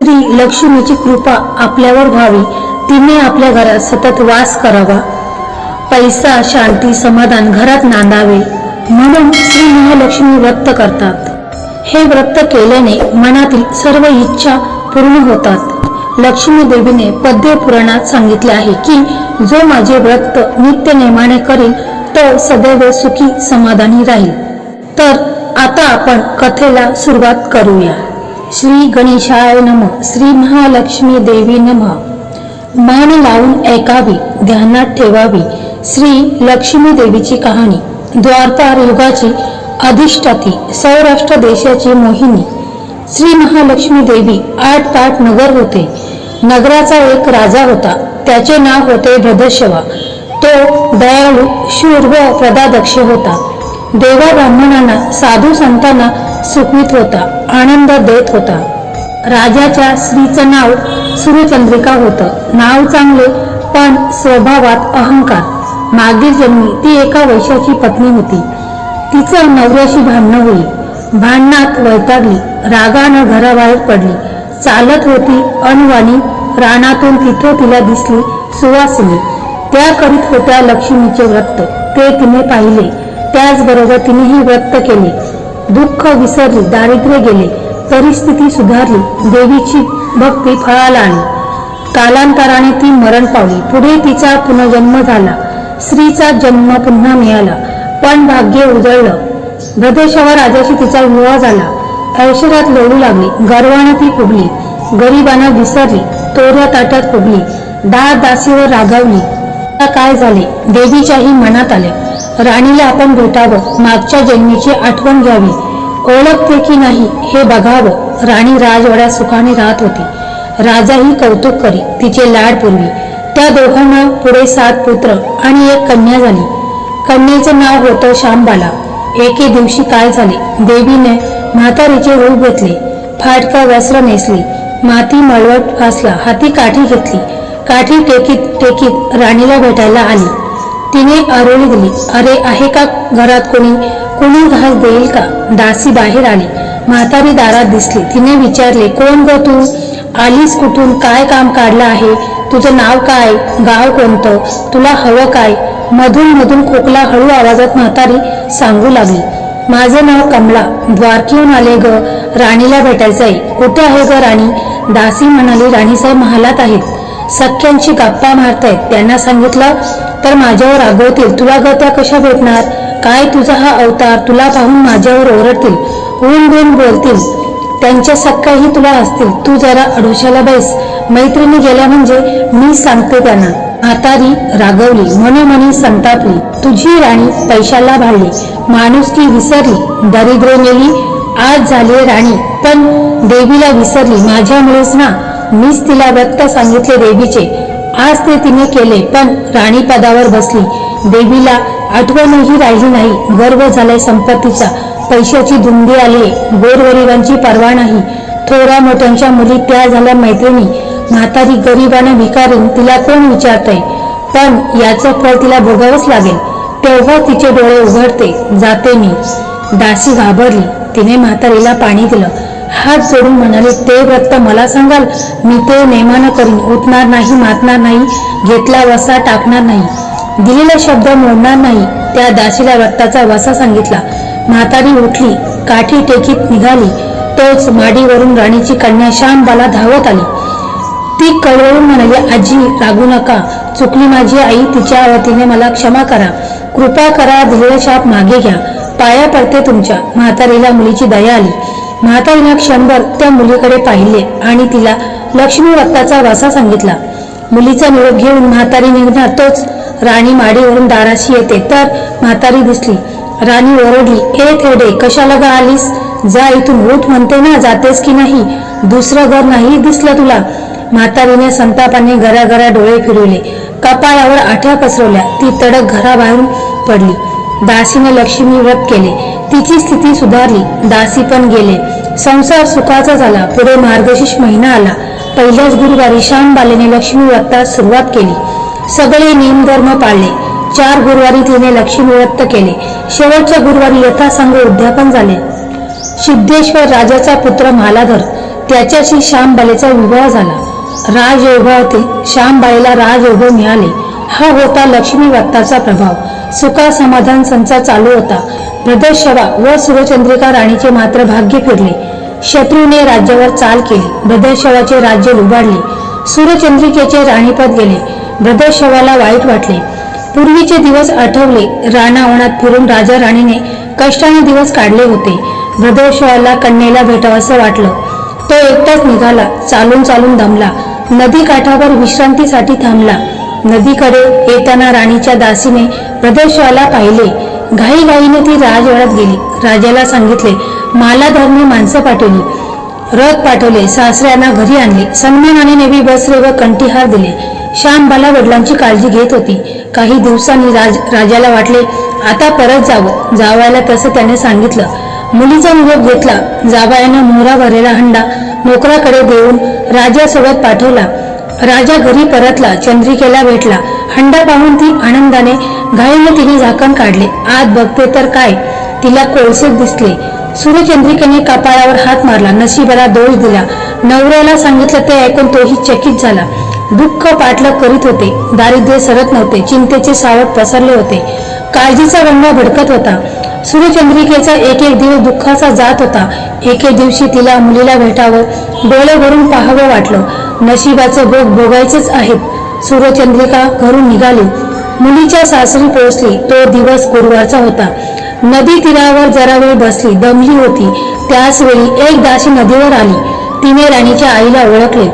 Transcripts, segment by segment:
श्री लक्ष्मीची कृपा आपल्यावर व्हावी. तिने आपल्या घरात सतत वास करावा. पैसा शांती समाधान घरात नांदावे म्हणून श्री महालक्ष्मी व्रत करतात. हे व्रत केल्याने मनातील सर्व इच्छा पूर्ण होतात. लक्ष्मी देवीने पद्य पुराणात सांगितले आहे की जो माझे व्रत नित्य नेमाने करेल तो सदैव सुखी समाधानी राहील. तर आता आपण कथेला सुरुवात करूया. श्री गणेशाय नम श्री महालक्ष्मी देवी नम. मान लावून ऐकावी ध्यानात ठेवावी श्री लक्ष्मी देवीची कहाणी. द्वारपार युगाची अधिष्ठाती सौराष्ट्र देशाची मोहिनी. श्री महालक्ष्मी देवी आठ पाठ नगर होते. नगराचा एक राजा होता. त्याचे नाव होते भदशवा तो दयाळू शूर व प्रदादक्ष होता. देवा ब्राह्मणांना साधू संतांना सुखवीत होता आनंद देत होता. राजाच्या स्त्रीचं नाव सूर्यचंद्रिका होतं. नाव चांगले पण स्वभावात अहंकार. मागील जन्मी ती एका वैश्याची पत्नी होती. तिचं नवऱ्याशी भांडणं होईल. भांडणात वैतागली रागानं घराबाहेर पडली. चालत होती अनवाणी रानातून तिथं तिला दिसली सुवासिनी. त्या करीत होत्या लक्ष्मीचे व्रत. ते तिने पाहिले. त्याचबरोबर तिनेही व्रत केले. दुःख विसरली दारिद्र्य गेले परिस्थिती सुधारली देवीची भक्ती फळाला आली कालांतराने ती मरण पावली. पुढे तिचा पुनर्जन्म झाला. स्त्रीचा जन्म पुन्हा मिळाला. पण भाग्य उजळलं. भदेशावर राजाशी तिचा विवाह झाला. ऐश्वर्यात लोळू लागली. गर्वाने ती फुगली. गरिबांना विसरली. तोऱ्या ताट्यात फुगली. दास दासीवर रागावली काय झाले? देवीच्याही मनात आले राणीला आपण भेटावं मागच्या जन्मीची आठवण घ्यावी. ओळखते की नाही हे बघावं. राणी राजवाड्यात सुखाने राहत होती. राजाही कौतुक करी तिचे लाड पुरवी. त्या दोघांना पुढे सात पुत्र आणि एक कन्या झाली. कन्येचं नाव होतं श्यामबाला. एके दिवशी काय झाले? देवीने म्हातारीचे रूप घेतले. फाटका वस्त्र नेसली. माती मळवट फासला हाती काठी घेतली. काठी टेकीत टेकीत राणीला भेटायला आली. तिने आरोळी दिली अरे आहे का घरात कोणी? कोणी घास देईल का? दासी बाहेर आली. म्हातारी दारात दिसली. तिने विचारले कोण ग तू? आलीस कुठून? काय काम काढलं आहे? तुझं नाव काय? गाव कोणतं? तुला हवं काय? मधून मधून खोकला हळू आवाजात म्हातारी सांगू लागली माझं नाव कमला. द्वारकीहून आले ग. राणीला भेटायचं आहे कुठे आहे ग राणी? दासी म्हणाली राणीसाहेब महालात आहेत. सख्यांची गप्पा मारतायत त्यांना सांगितलं तर माझ्यावर रागवतील तुला गत्या कशा भेटणार? काय तुझा हा अवतार तुला पाहून माझ्यावर ओरडतील ऊन बिन बोलतील त्यांच्या सख्याही तुला असतील तू जरा अडोशाला बैस. मैत्रिणी गेल्या म्हणजे मी सांगते त्यांना म्हातारी रागवली मनोमनी संतापली तुझी राणी पैशाला भाळली माणुसकी विसरली दरिद्र नेली आज झाली राणी पण देवीला विसरली माझ्यामुळेच ना मीच तिला व्यक्त सांगितले देवीचे. आज ते तिने केले पण राणी पदावर बसली. देवीला आठवणही राहिली नाही. गर्व झालाय संपत्तीचा. पैशाची धुंदी आली गोरगरिबांची पर्वा नाही. थोड्या मोठ्यांच्या मुली त्या झाल्या मैत्रिणी. म्हातारी गरिबानं भिकारीन तिला कोण विचारतय? पण याचं फळ तिला भोगावंच लागेल. तेव्हा तिचे डोळे उघडते. जाते मी. दासी घाबरली. तिने म्हातारीला पाणी दिलं. हात जोडून म्हणाले ते व्रत मला सांगाल मी ते नेमानं करीन उठणार नाही मातणार नाही घेतला वसा टाकणार नाही दिलेला शब्द मोडणार नाही. त्या दासीला व्रताचा वसा सांगितला. म्हातारी उठली काठी टेकीत निघाली तोच माडीवरून राणीची कन्या श्यामबाला धावत आली. ती कळवळून म्हणाली आजी रागू नका चुकली माझी आई तिच्या वतीने मला क्षमा करा. कृपा करा दिलेला शाप मागे घ्या पाया पडते तुमच्या. म्हातारीला मुलीची दया आली. म्हातारीनं क्षणभर त्या मुलीकडे पाहिले आणि तिला लक्ष्मी रक्ताचा वासा सांगितला. मुलीचा निरोप घेऊन म्हातारी निघणार तोच. राणी माडीवरून दाराशी येते तर म्हातारी दिसली. राणी ओरडली ए थेडे कशाला गा आलीस? जा इथून भूत म्हणते ना जातेस की नाही? दुसरं घर नाही दिसलं तुला. म्हातारीने संतापाने घराघरा डोळे फिरवले. कपाळावर आठ्या पसरवल्या. ती तडक घराबाहेरून पडली. दासीने लक्ष्मी व्रत केले. तिची स्थिती सुधारली. दासी पण गेले. संसार सुखाचा झाला. पुढे मार्गशीर्ष महिना आला. पहिल्याच गुरुवारी श्यामबालेने लक्ष्मी व्रतास सुरुवात केली. सगळे नियमधर्म पाळले. चार गुरुवारी तिने लक्ष्मी व्रत केले. शेवटच्या गुरुवारी यथासांग उद्यापन झाले. सिद्धेश्वर राजाचा पुत्र मालाधर त्याच्याशी श्यामबालेचा विवाह झाला. राजयोगातील श्यामबाईला राजयोग मिळाले. हा होता लक्ष्मी व्रताचा प्रभाव. सुखा समाधान संचा चालू होता. ब्रदर्शवा व सूर्यचंद्रिका राणीचे मात्र भाग्य फिरले. शत्रूने राज्यावर चाल केली. ब्रदर्शवाचे राज्य लुबाडले. सूर्यचंद्रिकेचे राणीपद गेले. ब्रदर्शवाला वाईट वाटले. पूर्वीचे दिवस आठवले. रानावनात फिरून राजा राणीने कष्टाने दिवस काढले होते. ब्रदर्शवाला कन्येला भेटावंसं वाटलं. तो एकटाच निघाला. चालून चालून दमला. नदी काठावर विश्रांतीसाठी थांबला. नदीकडे येताना राणीच्या दासीने प्रदेशवाला पाहिले. घाईघाईने ती राजवाड्यात गेली. राजाला सांगितले मालाधरने माणसं पाठवली. रथ पाठवले सासऱ्यांना घरी आणले. सन्मानाने नेवी बसरे व कंठीहार दिले. श्यामबाला वडिलांची काळजी घेत होती. काही दिवसांनी राज राजाला वाटले आता परत जावं. जावायला तसं त्याने सांगितलं. मुलीचा निरोप घेतला. जावायानं मोहरा भरलेला हंडा. नोकराकडे देऊन राजासोबत पाठवला. राजा घरी परतला चंद्रिकेला भेटला. हंडा पाहून ती आनंदाने घाईने तिने झाकण काढले. आत बघते तर काय? तिला कोळसेत दिसले. सूर्यचंद्रिकेने कपाळावर हात मारला नशिबाला दोष दिला. नवऱ्याला सांगितलं ते ऐकून तोही चकित झाला. दुःख पाठलाग करीत होते. दारिद्र्य सरत नव्हते. चिंतेचे सावट पसरले होते. काळजीचा रंग भडकत होता. सूर्यचंद्रिकेचा एक एक दिवस दुःखाचा जात होता. एके दिवशी तिला मुलीला भेटावं डोळे भरून पाहावं वाटलं. नशिबाचं भोग भोगायचेच आहेत. सूर्यचंद्रिका घरून निघाली. मुलीच्या सासरी पोहोचली. तो दिवस गुरुवारचा होता. नदी तीरावर जरा वेळ बसली. दमली होती. त्याच वेळी एक दासी नदीवर आली. तिने राणीच्या आईला ओळखले.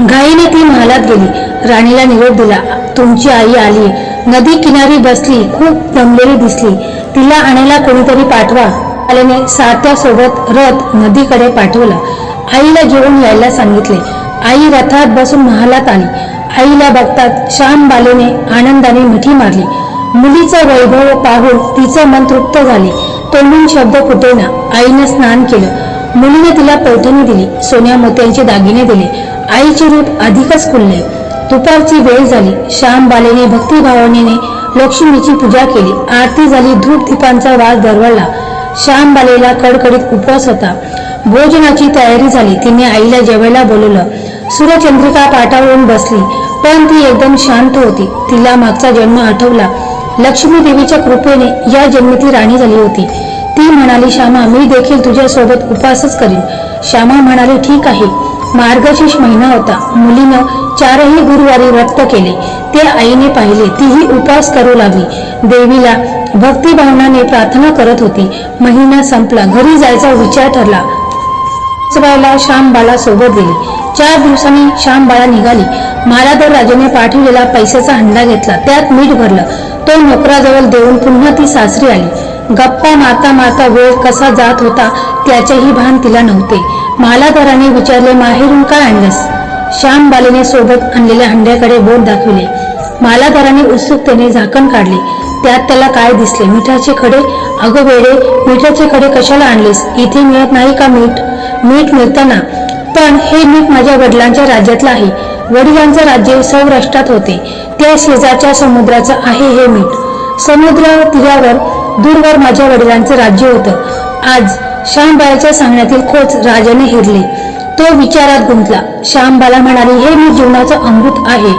घाईने ती महालात गेली. राणीला निरोप दिला तुमची आई आली नदी किनारी बसली. खूप दमलेली दिसली. तिला आणायला कोणीतरी पाठवा. आल्याने सारथ्या सोबत रथ नदीकडे पाठवला. आईला घेऊन यायला सांगितले. आई रथात बसून महालात आली. आईला बघतात श्याम बालेने आनंदाने मिठी मारली. मुलीचं वैभव पाहून तिचं मन तृप्त झाले. तोंडून शब्द फुटेना आईने स्नान केलं. मुलीने तिला पैठणी दिली. सोन्या मोत्यांचे दागिने दिले. आईचे रूप अधिकच खुलले दुपारची वेळ झाली. श्याम बालेने भक्तिभावनेने लक्ष्मीची पूजा केली. आरती झाली धूप दीपांचा वास दरवळला. श्याम बालेला कडकडीत उपवास होता. भोजनाची तयारी झाली. तिने आईला जेवायला बोलवलं. सूर्यचंद्रिका पाटावरून बसली. पण ती एकदम शांत होती. तिला मागचा जन्म आठवला. लक्ष्मी देवीच्या कृपेने या जन्मी ती राणी झाली होती. ती म्हणाली श्यामा मी देखील तुझ्यासोबत उपवासच उपासच करीन. श्यामा म्हणाली ठीक आहे. मार्गशीर्ष महिना होता. मुलीनं चारही गुरुवारी व्रत केले. ते आईने पाहिले. तीही उपास करू लागली. देवीला भक्तिभावनाने प्रार्थना करत होती. महिना संपला. घरी जायचा विचार ठरला. वाजवायला श्यामबाला सोबत गेली. चार दिवसांनी श्यामबाळा निघाली. मालादर राजाने पाठवलेला पैशाचा हंडा घेतला. त्यात मीठ भरलं. तो नोकराजवळ देऊन पुन्हा ती सासरी आली. गप्पा माता माता वेळ कसा जात होता त्याचेही भान तिला नव्हते. मालाधराने विचारले माहेरून काय आणलंस? श्यामबालेने सोबत आणलेल्या हंड्याकडे बोट दाखविले. मालाधराने उत्सुकतेने झाकण काढले. त्यात त्याला काय दिसले? मिठाचे खडे? अगं वेडे मिठाचे खडे कशाला आणलेस? इथे मिळत नाही का मीठ? मीठ मिळताना. पण हे मीठ माझ्या वडिलांच्या राज्यातलं आहे. वडिलांचं राज्य सौराष्ट्रात होते. त्या शेजारच्या समुद्राचं आहे हे मीठ. समुद्र तीरावर दूरवर माझ्या वडिलांचं राज्य होतं. आज श्यामबाळाच्या सांगण्यातील खोच राजाने हिरले. तो विचारात गुंतला. श्यामबाला म्हणाले हे मी जीवनाचं अमृत आहे.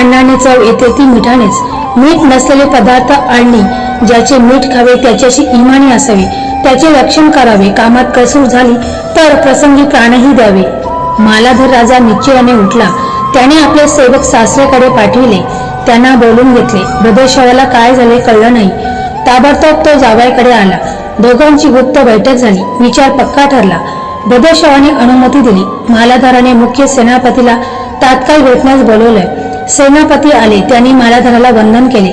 अण्णाने चव येते ती मिठानेच. मीठ नसलेले पदार्थ आणणे ज्याचे मीठ खावे त्याच्याशी इमानी असावे. त्याचे रक्षण करावे. कामात कसूर झाली तर प्रसंगी प्राणही द्यावे. मालाधर राजा निश्चयाने उठला. त्याने आपले सेवक सासऱ्याकडे पाठविले. त्यांना बोलून घेतले ब्रदर्शवाला काय झाले कळलं नाही. ताबडतोब तो जावयाकडे आला दोघांची गुप्त बैठक झाली. विचार पक्का ठरला. ब्रदर्शवाने अनुमती दिली. मालाधाराने मुख्य सेनापतीला तात्काळ भेटण्यास बोलवलंय. सेनापती आले. त्यांनी मालाधाराला वंदन केले.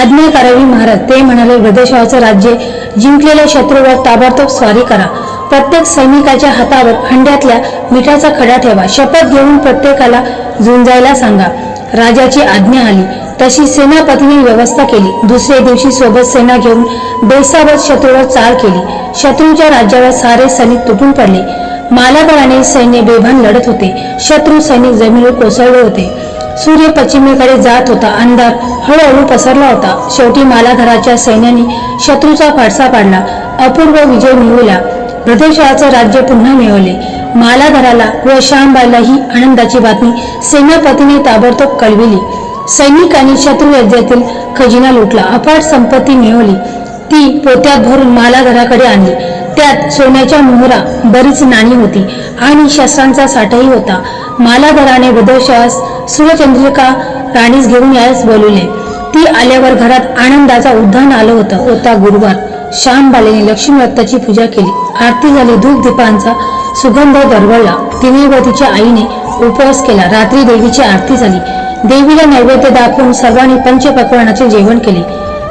आज्ञा करावी महाराज. ते म्हणाले ब्रदेशाचं राज्य जिंकलेल्या शत्रूवर ताबडतोब स्वारी करा. प्रत्येक सैनिकाच्या हातावर हंड्यातल्या मिठाचा खडा ठेवा. शपथ घेऊन प्रत्येकाला झुंजायला सांगा. राजाची आज्ञा आली. तशी सेनापतीने व्यवस्था केली. दुसऱ्या दिवशी सोबत सेना घेऊन बेसावत शत्रूवर चाल केली. शत्रूच्या राज्यावर सारे सैनिक तुटून पडले. मालाबळाने सैन्य बेभान लढत होते. शत्रू सैनिक जमिनीवर कोसळले होते. सूर्य पश्चिमेकडे जात होता. अंधार हळूहळू पसरला होता. शेवटी मालाधराच्या सैन्याने शत्रूचा फाडसा पाडला. अपूर्व विजय मिळविला. प्रदेशाचं राज्य पुन्हा मिळवले. मालाधराला व श्यामबाईला ही आनंदाची बातमी सेनापतीने ताबडतोब कळविली. सैनिकांनी शत्रू राज्यातील खजिना लुटला. अफाट संपत्ती मिळवली. ती पोत्यात भरून मालाधराकडे आणली. त्यात सोन्याच्या मोहरा बरीच नाणी होती आणि शस्त्रांचा साठाही होता. मालाधराने बदोशास सूर्यचंद्रिका राणीस घेऊन यायस बोलवले. ती आल्यावर घरात आनंदाचा उद्धान आलं होतं. होता गुरुवार. श्यामबालेने लक्ष्मी दत्ताची पूजा केली. आरती झाली धूप दीपांचा सुगंध दरवळला. तिने व तिच्या आईने उपवास केला. रात्री देवीची आरती झाली. देवीला नैवेद्य दाखवून सर्वांनी पंचपक्वानाचे जेवण केले.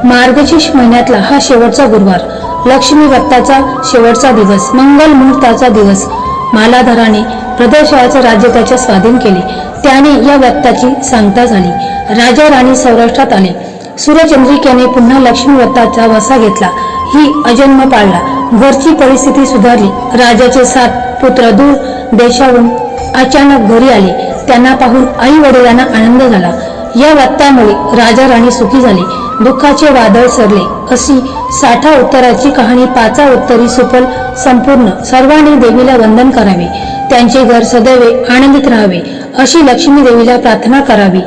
मार्गशीर्ष महिन्यातला हा शेवटचा गुरुवार. लक्ष्मी दत्ताचा शेवटचा दिवस मंगल मुहूर्ताचा दिवस. मालाधराने प्रदेशाचं राज्य त्याच्या स्वाधीन केले. त्याने या व्रताची सांगता झाली. राजा राणी सौराष्ट्रात आले. सूर्यचंद्रिकेने पुन्हा लक्ष्मी व्रताचा वसा घेतला. ही अजन्म पाळला. घरची परिस्थिती सुधारली. राजाचे सात पुत्र दूर देशाहून अचानक घरी आले. त्यांना पाहून आई वडिलांना आनंद झाला. या वात्यामुळे राजा राणी सुखी झाले. दुःखाचे वादळ सरले. अशी साठा उत्तराची कहाणी पाचा उत्तरी सुफल संपूर्ण सर्वांनी देवीला वंदन करावे. त्यांचे घर सदैव आनंदित राहावे. अशी लक्ष्मी देवीला प्रार्थना करावी.